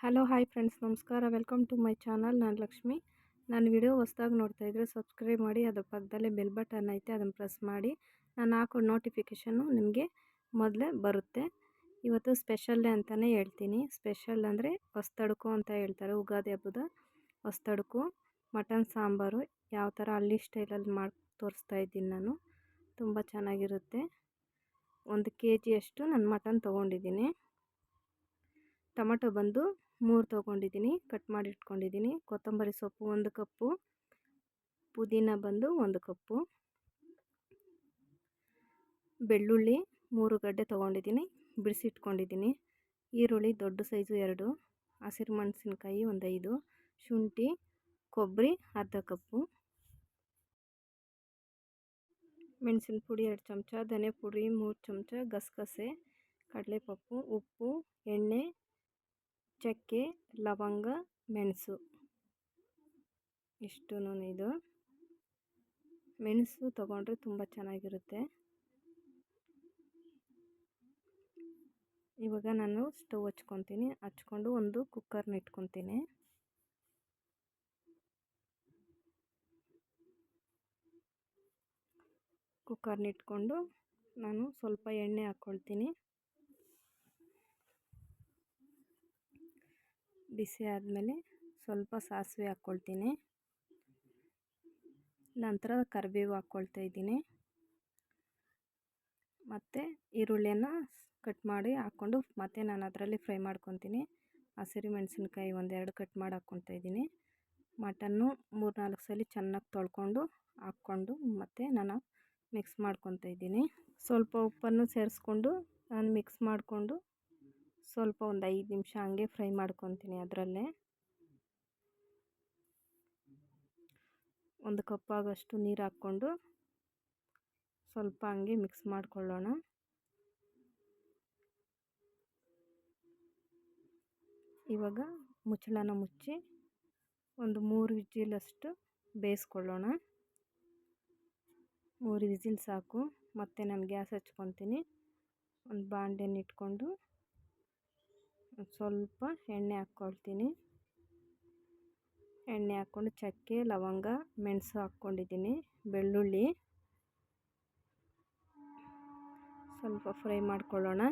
Hello, hi friends. ನಮಸ್ಕಾರ. Welcome to my channel. ನಾನು ಲಕ್ಷ್ಮಿ. ನಾನು ವಿಡಿಯೋ ಹೊಸ್ದಾಗಿ ನೋಡ್ತಾ ಇದ್ದರೆ ಸಬ್ಸ್ಕ್ರೈಬ್ ಮಾಡಿ, ಅದ್ರ ಪಕ್ಕದಲ್ಲೇ ಬೆಲ್ ಬಟನ್ ಐತೆ, ಅದನ್ನು ಪ್ರೆಸ್ ಮಾಡಿ. ನಾನು ಹಾಕೋ ನೋಟಿಫಿಕೇಷನ್ನು ನಿಮಗೆ ಮೊದಲೇ ಬರುತ್ತೆ. ಇವತ್ತು ಸ್ಪೆಷಲ್ ಡೇ ಅಂತಲೇ ಹೇಳ್ತೀನಿ. ಸ್ಪೆಷಲ್ ಅಂದರೆ ಹೊಸ್ತಡ್ಕು ಅಂತ ಹೇಳ್ತಾರೆ. ಉಗಾದಿ ಹಬ್ಬದ ಹೊಸ್ತಡ್ಕು. ಮಟನ್, ಸಾಂಬಾರು, ಯಾವ ಥರ ಹಳ್ಳಿ ಸ್ಟೈಲಲ್ಲಿ ಮಾಡಿ ತೋರಿಸ್ತಾ ಇದ್ದೀನಿ ನಾನು. ತುಂಬ ಚೆನ್ನಾಗಿರುತ್ತೆ. ಒಂದು ಕೆ ಜಿಯಷ್ಟು ನಾನು ಮಟನ್ ತೊಗೊಂಡಿದ್ದೀನಿ. ಟೊಮಟೊ ಬಂದು ಮೂರು ತೊಗೊಂಡಿದ್ದೀನಿ, ಕಟ್ ಮಾಡಿ ಇಟ್ಕೊಂಡಿದ್ದೀನಿ. ಕೊತ್ತಂಬರಿ ಸೊಪ್ಪು ಒಂದು ಕಪ್ಪು, ಪುದೀನ ಬಂದು ಒಂದು ಕಪ್ಪು. ಬೆಳ್ಳುಳ್ಳಿ ಮೂರು ಗಡ್ಡೆ ತೊಗೊಂಡಿದ್ದೀನಿ ಬಿಡಿಸಿಟ್ಕೊಂಡಿದ್ದೀನಿ ಈರುಳ್ಳಿ ದೊಡ್ಡ ಸೈಜು ಎರಡು, ಹಸಿರು ಮೆಣಸಿನ್ಕಾಯಿ ಒಂದು ಶುಂಠಿ, ಕೊಬ್ಬರಿ ಅರ್ಧ ಕಪ್ಪು. ಮೆಣಸಿನ ಪುಡಿ ಎರಡು ಚಮಚ ಧನೆ ಪುಡಿ ಮೂರು ಚಮಚ, ಗಸಗಸೆ, ಕಡಲೆಪಪ್ಪು, ಉಪ್ಪು, ಎಣ್ಣೆ ಚಕ್ಕೆ ಲವಂಗ, ಮೆಣಸು. ಇಷ್ಟು ಇದು. ಮೆಣಸು ತೊಗೊಂಡ್ರೆ ತುಂಬ ಚೆನ್ನಾಗಿರುತ್ತೆ. ಇವಾಗ ನಾನು ಸ್ಟವ್ ಹಚ್ಕೊತೀನಿ. ಹಚ್ಕೊಂಡು ಒಂದು ಕುಕ್ಕರ್ನ ಇಟ್ಕೊತೀನಿ. ಕುಕ್ಕರ್ನ ಇಟ್ಕೊಂಡು ನಾನು ಸ್ವಲ್ಪ ಎಣ್ಣೆ ಹಾಕ್ಕೊಳ್ತೀನಿ. ಬಿಸಿ ಆದಮೇಲೆ ಸ್ವಲ್ಪ ಸಾಸಿವೆ ಹಾಕ್ಕೊಳ್ತೀನಿ. ನಂತರ ಕರಿಬೇವು ಹಾಕ್ಕೊಳ್ತಾ ಇದ್ದೀನಿ. ಮತ್ತು ಈರುಳ್ಳಿಯನ್ನು ಕಟ್ ಮಾಡಿ ಹಾಕ್ಕೊಂಡು ಮತ್ತೆ ನಾನು ಅದರಲ್ಲಿ ಫ್ರೈ ಮಾಡ್ಕೊತೀನಿ. ಹಸಿರು ಮೆಣಸಿನ್ಕಾಯಿ ಒಂದೆರಡು ಕಟ್ ಮಾಡಿ ಹಾಕ್ಕೊತಾ ಇದ್ದೀನಿ. ಮಟನ್ನು ಮೂರು ನಾಲ್ಕು ಸಲ ಚೆನ್ನಾಗಿ ತೊಳ್ಕೊಂಡು ಹಾಕ್ಕೊಂಡು ಮತ್ತು ನಾನು ಮಿಕ್ಸ್ ಮಾಡ್ಕೊತಾ ಇದ್ದೀನಿ. ಸ್ವಲ್ಪ ಉಪ್ಪನ್ನು ಸೇರಿಸ್ಕೊಂಡು ನಾನು ಮಿಕ್ಸ್ ಮಾಡಿಕೊಂಡು ಸ್ವಲ್ಪ ಒಂದು ಐದು ನಿಮಿಷ ಹಂಗೆ ಫ್ರೈ ಮಾಡ್ಕೊತೀನಿ ಅದರಲ್ಲೇ. ಒಂದು ಕಪ್ಪಾಗಷ್ಟು ನೀರು ಹಾಕ್ಕೊಂಡು ಸ್ವಲ್ಪ ಹಂಗೆ ಮಿಕ್ಸ್ ಮಾಡ್ಕೊಳ್ಳೋಣ. ಇವಾಗ ಮುಚ್ಚಳನ ಮುಚ್ಚಿ ಒಂದು ಮೂರು ವಿಜಿಲಷ್ಟು ಬೇಯಿಸ್ಕೊಳ್ಳೋಣ. ಮೂರು ವಿಜಿಲ್ ಸಾಕು. ಮತ್ತೆ ನಾನು ಗ್ಯಾಸ್ ಹಚ್ಕೊತೀನಿ. ಒಂದು ಬಾಂಡೆನ ಇಟ್ಕೊಂಡು ಸ್ವಲ್ಪ ಎಣ್ಣೆ ಹಾಕ್ಕೊಳ್ತೀನಿ. ಎಣ್ಣೆ ಹಾಕ್ಕೊಂಡು ಚಕ್ಕೆ, ಲವಂಗ, ಮೆಣಸು ಹಾಕ್ಕೊಂಡಿದ್ದೀನಿ, ಬೆಳ್ಳುಳ್ಳಿ. ಸ್ವಲ್ಪ ಫ್ರೈ ಮಾಡ್ಕೊಳ್ಳೋಣ.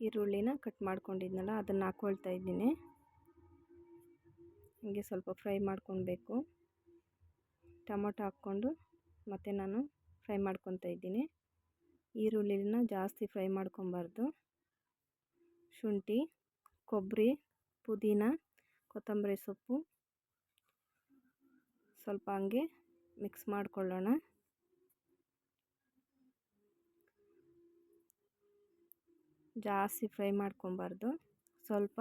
ಈರುಳ್ಳಿನ ಕಟ್ ಮಾಡ್ಕೊಂಡಿದ್ನಲ್ಲ, ಅದನ್ನು ಹಾಕ್ಕೊಳ್ತಾ ಇದ್ದೀನಿ. ಹೀಗೆ ಸ್ವಲ್ಪ ಫ್ರೈ ಮಾಡ್ಕೊಳ್ಬೇಕು. ಟೊಮೊಟೊ ಹಾಕ್ಕೊಂಡು ಮತ್ತು ನಾನು ಫ್ರೈ ಮಾಡ್ಕೊತಾ ಇದ್ದೀನಿ. ಈರುಳ್ಳಿನ ಜಾಸ್ತಿ ಫ್ರೈ ಮಾಡ್ಕೊಬಾರ್ದು ಶುಂಠಿ ಕೊಬ್ಬರಿ ಪುದೀನ, ಕೊತ್ತಂಬರಿ ಸೊಪ್ಪು. ಸ್ವಲ್ಪ ಹಂಗೆ ಮಿಕ್ಸ್ ಮಾಡಿಕೊಳ್ಳೋಣ. ಜಾಸ್ತಿ ಫ್ರೈ ಮಾಡ್ಕೊಬಾರ್ದು. ಸ್ವಲ್ಪ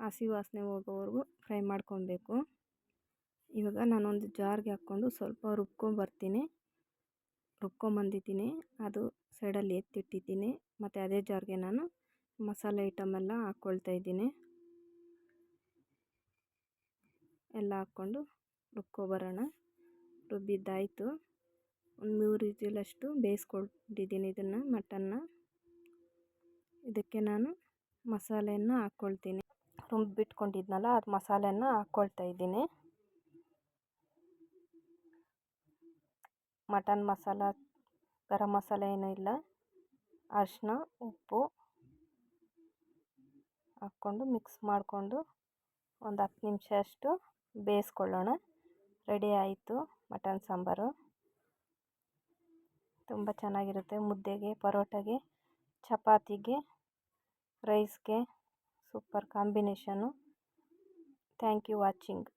ಹಸಿ ವಾಸನೆ ಹೋಗೋವರೆಗೂ ಫ್ರೈ ಮಾಡ್ಕೊಬೇಕು. ಇವಾಗ ನಾನೊಂದು ಜಾರ್ಗೆ ಹಾಕ್ಕೊಂಡು ಸ್ವಲ್ಪ ರುಬ್ಕೊಂಬರ್ತೀನಿ. ರುಬ್ಕೊಂಬಂದಿದ್ದೀನಿ. ಅದು ಸೈಡಲ್ಲಿ ಎತ್ತಿಟ್ಟಿದ್ದೀನಿ. ಮತ್ತು ಅದೇ ಜಾರ್ಗೆ ನಾನು ಮಸಾಲೆ ಐಟಮೆಲ್ಲ ಹಾಕ್ಕೊಳ್ತಾ ಇದ್ದೀನಿ. ಎಲ್ಲ ಹಾಕ್ಕೊಂಡು ರುಬ್ಕೊಬರೋಣ ರುಬ್ಬಿದ್ದಾಯಿತು. ಒಂದು ಮೂರು ಇಜಿಲಷ್ಟು ಬೇಯಿಸ್ಕೊಂಡಿದ್ದೀನಿ ಇದನ್ನು ಮಟನ್ನ ಇದಕ್ಕೆ ನಾನು ಮಸಾಲೆಯನ್ನು ಹಾಕ್ಕೊಳ್ತೀನಿ ರುಬ್ಬಿಟ್ಕೊಂಡಿದ್ನಲ್ಲ, ಅದು ಮಸಾಲೆಯನ್ನು ಹಾಕ್ಕೊಳ್ತಾ ಇದ್ದೀನಿ. ಮಟನ್ ಮಸಾಲ, ಗರಂ ಮಸಾಲೆ ಏನೂ ಇಲ್ಲ. ಅರಿಶಿನ ಉಪ್ಪು. ಹಾಕ್ಕೊಂಡು ಮಿಕ್ಸ್ ಮಾಡಿಕೊಂಡು ಒಂದು ಹತ್ತು ನಿಮಿಷ ಅಷ್ಟು ಬೇಯಿಸ್ಕೊಳ್ಳೋಣ. ರೆಡಿ ಆಯಿತು ಮಟನ್ ಸಾಂಬಾರು. ತುಂಬ ಚೆನ್ನಾಗಿರುತ್ತೆ ಮುದ್ದೆಗೆ, ಪರೋಟಗೆ, ಚಪಾತಿಗೆ, ರೈಸ್ಗೆ, super combination thank you watching.